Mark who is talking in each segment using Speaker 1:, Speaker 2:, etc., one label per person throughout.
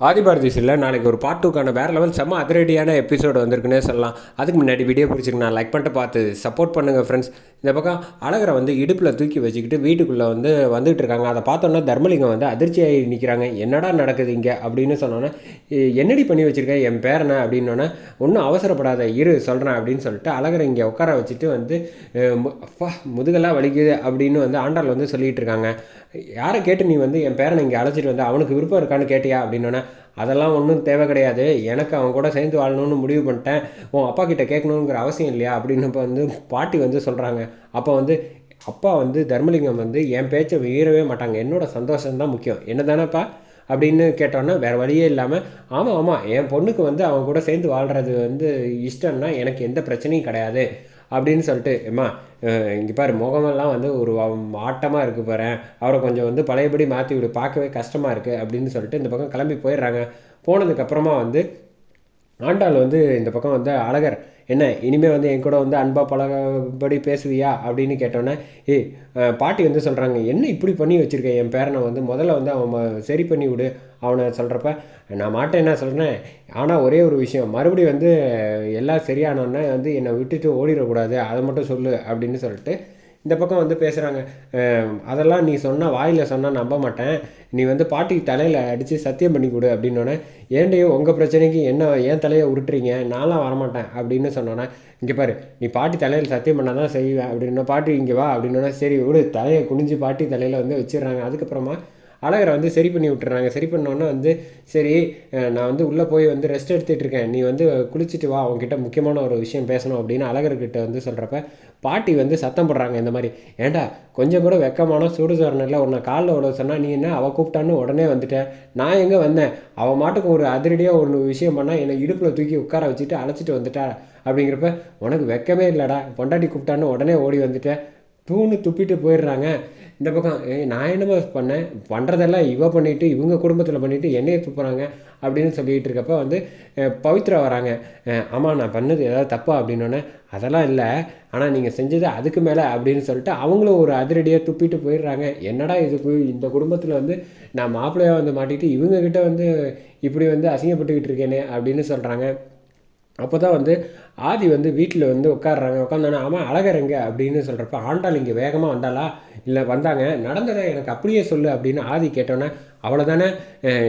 Speaker 1: ஆதிபாரதி நாளைக்கு ஒரு பார்ட் டூக்கான வேறு லெவல் செம்ம அதிரடியான எபிசோடு வந்திருக்குன்னே சொல்லலாம். அதுக்கு முன்னாடி வீடியோ பிடிச்சிருக்கு நான் லைக் பண்ணிட்டு பார்த்து சப்போர்ட் பண்ணுங்கள் ஃப்ரெண்ட்ஸ் இந்த பக்கம் அழகரை வந்து இடுப்பில் தூக்கி வச்சுக்கிட்டு வீட்டுக்குள்ளே வந்து வந்துகிட்டு இருக்காங்க. அதை பார்த்தோன்னா தர்மலிங்கம் வந்து அதிர்ச்சியாகி நிற்கிறாங்க என்னடா நடக்குது இங்கே அப்படின்னு சொன்னோன்னே என்னடி பண்ணி வச்சுருக்கேன் என் பேரனை அப்படின்னோன்னே ஒன்றும் அவசரப்படாத இரு சொல்கிறேன் அப்படின்னு சொல்லிட்டு அழகரை இங்கே உட்கார வச்சுட்டு வந்து மு- அப்பா முதுகெல்லாம் வலிக்குது அப்படின்னு வந்து ஆண்டாள் வந்து சொல்லிகிட்டு இருக்காங்க. யாரை கேட்டு நீ வந்து என் பேரனை இங்கே அழைச்சிட்டு வந்து? அவனுக்கு விருப்பம் இருக்கான்னு கேட்டியா? அப்படின்னோன்னே அதெல்லாம் ஒன்றும் தேவை கிடையாது. எனக்கு அவன் கூட சேர்ந்து வாழணும்னு முடிவு பண்ணிட்டேன். உன் அப்பா கிட்ட கேட்கணுங்கிற அவசியம் இல்லையா? அப்படின்னு இப்போ வந்து பாட்டி வந்து சொல்கிறாங்க அப்போ வந்து அப்பா வந்து தர்மலிங்கம் வந்து என் பேச்சை மீறவே மாட்டாங்க. என்னோட சந்தோஷம்தான் முக்கியம். என்ன தானேப்பா அப்படின்னு கேட்டோன்னா வேறு வழியே இல்லாமல் ஆமாம் ஆமாம் என் பொண்ணுக்கு வந்து அவன் கூட சேர்ந்து வாழ்கிறது வந்து இஷ்டம்னா எனக்கு எந்த பிரச்சனையும் கிடையாது. அப்படின்னு சொல்லிட்டு எம்மா இங்கே பாரு முகமெல்லாம் வந்து ஒரு ஆட்டமாக இருக்குது பாரு. அவரை கொஞ்சம் வந்து பழையபடி மாற்றி விடு பார்க்கவே கஷ்டமாக இருக்குது அப்படின்னு சொல்லிட்டு இந்த பக்கம் கிளம்பி போயிடுறாங்க. போனதுக்கப்புறமா வந்து ஆண்டாள் வந்து இந்த பக்கம் வந்து அழகர் என்ன இனிமேல் வந்து என் கூட வந்து அன்பாக பழகபடி பேசுவியா? அப்படின்னு கேட்டோன்னே ஏ பாட்டி வந்து சொல்கிறாங்க என்ன இப்படி பண்ணி வச்சுருக்கேன் என் பேரனை வந்து முதல்ல வந்து அவன் சரி பண்ணி விடு. அவனை சொல்கிறப்ப நான் மாட்டேன் என்ன சொல்கிறேன் ஆனால் ஒரே ஒரு விஷயம் மறுபடியும் வந்து எல்லாம் சரியானோன்னே வந்து என்னை விட்டுட்டு ஓடிடக்கூடாது. அதை மட்டும் சொல்லு. அப்படின்னு சொல்லிட்டு இந்த பக்கம் வந்து பேசுகிறாங்க அதெல்லாம் நீ சொன்னால் வாயில் சொன்னால் நம்ப மாட்டேன். நீ வந்து பாட்டிக்கு தலையில் அடித்து சத்தியம் பண்ணி கொடு அப்படின்னோடனே ஏண்டையோ உங்கள் பிரச்சனைக்கு என்ன ஏன் தலையை உருட்டுறீங்க? நான்லாம் வரமாட்டேன் அப்படின்னு சொன்னோன்னே இங்கே பாரு நீ பாட்டி தலையில் சத்தியம் பண்ணால் தான் செய்வேன் அப்படின்னா பாட்டி இங்கே வா அப்படின்னோடனே சரி விடு. தலையை குனிஞ்சு பாட்டி தலையில் வந்து வச்சிடுறாங்க. அதுக்கப்புறமா அழகரை வந்து சரி பண்ணி விட்டுறாங்க. சரி பண்ணோன்னே வந்து சரி நான் வந்து உள்ளே போய் வந்து ரெஸ்ட் எடுத்துகிட்டு இருக்கேன். நீ வந்து குளிச்சுட்டு வா. அவங்ககிட்ட முக்கியமான ஒரு விஷயம் பேசணும் அப்படின்னு அழகர்கிட்ட வந்து சொல்கிறப்ப பாட்டி வந்து சத்தம் போடுறாங்க இந்த மாதிரி. ஏன்டா கொஞ்சம் கூட வெக்கமான சூடு சொரணை உன்னை காலில் விட சொன்னால் நீ என்ன அவள் கூப்பிட்டான்னு உடனே வந்துட்டேன் நான் எங்கே வந்தேன்? அவள் மாட்டுக்கு ஒரு அதிரடியாக ஒரு விஷயம் பண்ணால் என்னை இடுப்பில் தூக்கி உட்கார வச்சுட்டு அழைச்சிட்டு வந்துட்டா. அப்படிங்கிறப்ப உனக்கு வெக்கமே இல்லைடா. பொண்டாட்டி கூப்பிட்டான்னு உடனே ஓடி வந்துட்டேன் தூணு துப்பிட்டு போயிடுறாங்க. இந்த பக்கம் நான் என்னமோ பண்ணேன்? பண்ணுறதெல்லாம் இவ பண்ணிவிட்டு இவங்க குடும்பத்தில் பண்ணிவிட்டு என்னைய துப்புறாங்க அப்படின்னு சொல்லிகிட்டு இருக்கப்ப வந்து பவித்ரா வராங்க. ஆமாம் நான் பண்ணது ஏதாவது தப்பா? அப்படின்னோடனே அதெல்லாம் இல்லை. ஆனால் நீங்கள் செஞ்சது அதுக்கு மேலே அப்படின்னு சொல்லிட்டு அவங்களும் ஒரு அதிரடியாக துப்பிட்டு போயிடுறாங்க. என்னடா இதுக்கு இந்த குடும்பத்தில் வந்து நான் மாப்பிள்ளையாக வந்து மாட்டிட்டு இவங்கக்கிட்ட வந்து இப்படி வந்து அசிங்கப்பட்டுக்கிட்டு இருக்கேனே? அப்படின்னு சொல்கிறாங்க அப்போ தான் வந்து ஆதி வந்து வீட்டில் வந்து உட்காடுறாங்க உட்காந்தானே ஆமாம் அழகரங்க அப்படின்னு சொல்கிறப்ப ஆண்டாள் இங்கே வேகமாக வந்தாளா? இல்லை வந்தாங்க. நடந்ததை எனக்கு அப்படியே சொல்லு அப்படின்னு ஆதி கேட்டோன்னே அவ்வளோதானே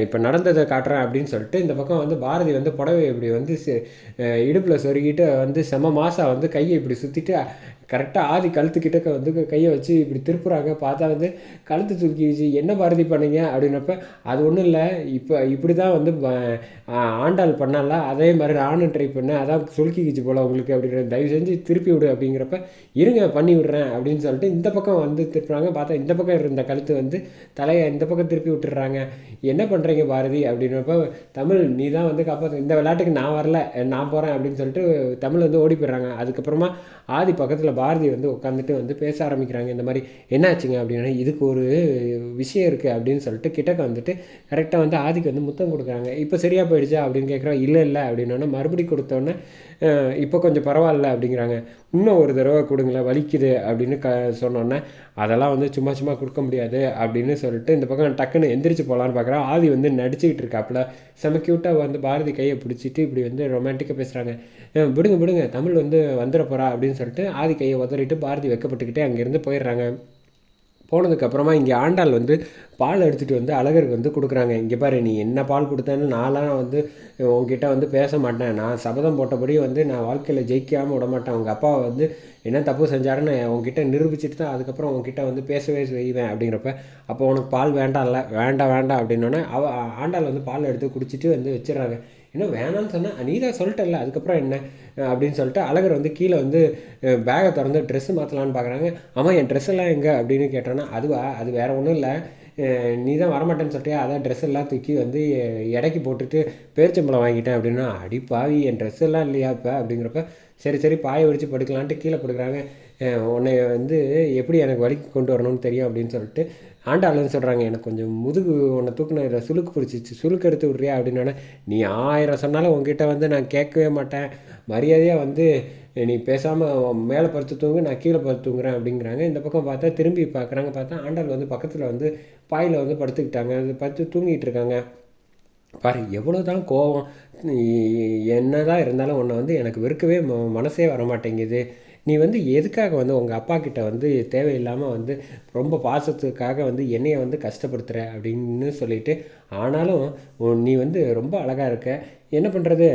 Speaker 1: இப்போ நடந்ததை காட்டுறேன் அப்படின்னு சொல்லிட்டு இந்த பக்கம் வந்து பாரதி வந்து புடவை இப்படி வந்து இடுப்பில் சொருகிட்டு வந்து செம மாசா வந்து கையை இப்படி சுற்றிட்டு கரெக்டாக ஆதி கழுத்துக்கிட்ட வந்து கையை வச்சு இப்படி திருப்புறாங்க. பார்த்தா வந்து கழுத்து தூக்கிச்சு என்ன பாரதி பண்ணீங்க? அப்படின்னப்ப அது ஒன்றும் இல்லை. இப்போ இப்படி தான் வந்து ஆண்டாள் பண்ணால அதே மாதிரி நானும் ட்ரை பண்ணேன். அதான் சுருக்கிக்கிச்சு போல உங்களுக்கு அப்படிங்கிற தயவு செஞ்சு திருப்பி விடு அப்படிங்கிறப்ப இருங்க பண்ணி விடுறேன் அப்படின்னு சொல்லிட்டு இந்த பக்கம் வந்து திருப்புறாங்க. பார்த்தா இந்த பக்கம் இருந்த கழுத்து வந்து தலையை இந்த பக்கம் திருப்பி விட்டுறாங்க என்ன பண்ணுறீங்க பாரதி? அப்படின்றப்ப தமிழ் நீ தான் வந்து காப்பாற்று இந்த விளையாட்டுக்கு நான் வரல. நான் போகிறேன் அப்படின்னு சொல்லிட்டு தமிழ் வந்து ஓடி போயிடுறாங்க. அதுக்கப்புறமா ஆதி பக்கத்தில் பாரதி வந்து உட்காந்துட்டு வந்து பேச ஆரம்பிக்கிறாங்க. இந்த மாதிரி என்னாச்சுங்க அப்படின்னா இதுக்கு ஒரு விஷயம் இருக்குது அப்படின்னு சொல்லிட்டு கிட்டக்க வந்துட்டு கரெக்டாக வந்து ஆதிக்கு வந்து முத்தம் கொடுக்குறாங்க. இப்போ சரியாக போயிடுச்சா? அப்படின்னு கேட்குறோம் இல்லை இல்லை அப்படின்னோடனே மறுபடி கொடுத்தோன்னே இப்போ கொஞ்சம் பரவாயில்ல அப்படிங்கிறாங்க. இன்னும் ஒரு தடவை கொடுங்களேன் வலிக்குது அப்படின்னு க சொன்னோன்னே அதெல்லாம் வந்து சும்மா சும்மா கொடுக்க முடியாது அப்படின்னு சொல்லிட்டு இந்த பக்கம் டக்குன்னு எந்திரிச்சு போகலான்னு பார்க்குறேன் ஆதி வந்து நடிச்சுக்கிட்டு இருக்காப்புல. செம க்யூட்டாக வந்து பாரதி கையை பிடிச்சிட்டு இப்படி வந்து ரொமான்டிக்காக பேசுகிறாங்க விடுங்க விடுங்க தமிழ் வந்து வந்துட போகிறா அப்படின்னு சொல்லிட்டு ஆதி கையை உதறிட்டு பாரதி வெக்கப்பட்டுக்கிட்டே அங்கேருந்து போயிடுறாங்க. போனதுக்கப்புறமா இங்கே ஆண்டாள் வந்து பால் எடுத்துகிட்டு வந்து அழகருக்கு வந்து கொடுக்குறாங்க. இங்கே பாரு நீ என்ன பால் கொடுத்தேன்னு நான்லாம் வந்து உங்ககிட்ட வந்து பேச மாட்டேன். நான் சபதம் போட்டபடி வந்து நான் வாழ்க்கையில் ஜெயிக்காமல் விட மாட்டேன். உங்கள் அப்பா வந்து என்ன தப்பு செஞ்சாருன்னு உங்ககிட்ட நிரூபிச்சிட்டு தான் அதுக்கப்புறம் உங்ககிட்ட வந்து பேசவே செய்வேன் அப்படிங்கிறப்ப அப்போ உனக்கு பால் வேண்டாம்ல வேண்டாம் வேண்டாம் அப்படின்னோடனே அவ ஆண்டாள் வந்து பால் எடுத்து குடிச்சிட்டு வந்து வச்சிடுறாங்க. என்ன வேணாம்னு சொன்னால் நீ தான் சொல்லிட்டல அதுக்கப்புறம் என்ன? அப்படின்னு சொல்லிட்டு அழகர் வந்து கீழே வந்து பேகை திறந்து ட்ரெஸ்ஸு மாற்றலான்னு பார்க்குறாங்க ஆமாம் என் ட்ரெஸ் எல்லாம் எங்கே? அப்படின்னு கேட்டோன்னா அதுவா? அது வேறு ஒன்றும் இல்லை. நீ தான் வரமாட்டேன்னு சொல்லிட்டியா அதான் ட்ரெஸ் எல்லாம் தூக்கி வந்து இடைக்கு போட்டுட்டு பேரிச்சம்பளம் வாங்கிட்டேன் அப்படின்னா அடி பாவி என் ட்ரெஸ் எல்லாம் இல்லையா இப்போ? அப்படிங்கிறப்ப சரி சரி பாயை விரிச்சு படுக்கலான்ட்டு கீழே படுக்கிறாங்க உன்னை வந்து எப்படி எனக்கு வலிக்கு கொண்டு வரணும்னு தெரியும்? அப்படின்னு சொல்லிட்டு ஆண்டாளுன்னு சொல்கிறாங்க எனக்கு கொஞ்சம் முதுகு உன்னை தூக்குன சுளுக்கு பிடிச்சிச்சு. சுளுக்கு எடுத்து விட்றியா அப்படின்னானே நீ ஆயிரம் சொன்னாலும் உங்ககிட்ட வந்து நான் கேட்கவே மாட்டேன். மரியாதையாக வந்து நீ பேசாமல் மேலே படுத்து தூங்கு நான் கீழே படுத்து தூங்குறேன் அப்படிங்கிறாங்க. இந்த பக்கம் பார்த்தா திரும்பி பார்க்குறாங்க. பார்த்தா ஆண்டாள் வந்து பக்கத்தில் வந்து பாயில் வந்து படுத்துக்கிட்டாங்க. அது படுத்து தூங்கிட்டு இருக்காங்க. பாரு எவ்வளோ தான் கோபம் என்ன தான் இருந்தாலும் உன்னை வந்து எனக்கு வெறுக்கவே ம மனசே வர மாட்டேங்குது நீ வந்து எதுக்காக வந்து உங்கள் அப்பா கிட்ட வந்து தேவையில்லாமல் வந்து ரொம்ப பாசத்துக்காக வந்து என்னையை வந்து கஷ்டப்படுத்துகிற அப்படின்னு சொல்லிட்டு ஆனாலும் உன் நீ வந்து ரொம்ப அழகாக இருக்க. என்ன பண்ணுறது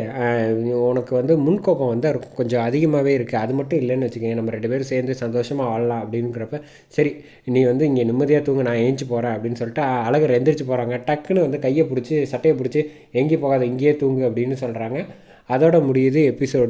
Speaker 1: உனக்கு வந்து முன்கோபம் வந்து கொஞ்சம் அதிகமாகவே இருக்குது அது மட்டும் இல்லைன்னு வச்சுக்கோங்க நம்ம ரெண்டு பேரும் சேர்ந்து சந்தோஷமாக வாழலாம் அப்படிங்கிறப்ப சரி நீ வந்து இங்கே நிம்மதியாக தூங்க நான் ஏஞ்சி போகிறேன் அப்படின்னு சொல்லிட்டு அழகர் எந்திரிச்சு போகிறாங்க டக்குன்னு வந்து கையை பிடிச்சி சட்டையை பிடிச்சி எங்கேயும் போகாத இங்கேயே தூங்கு அப்படின்னு சொல்கிறாங்க அதோட முடியுது எபிசோடு.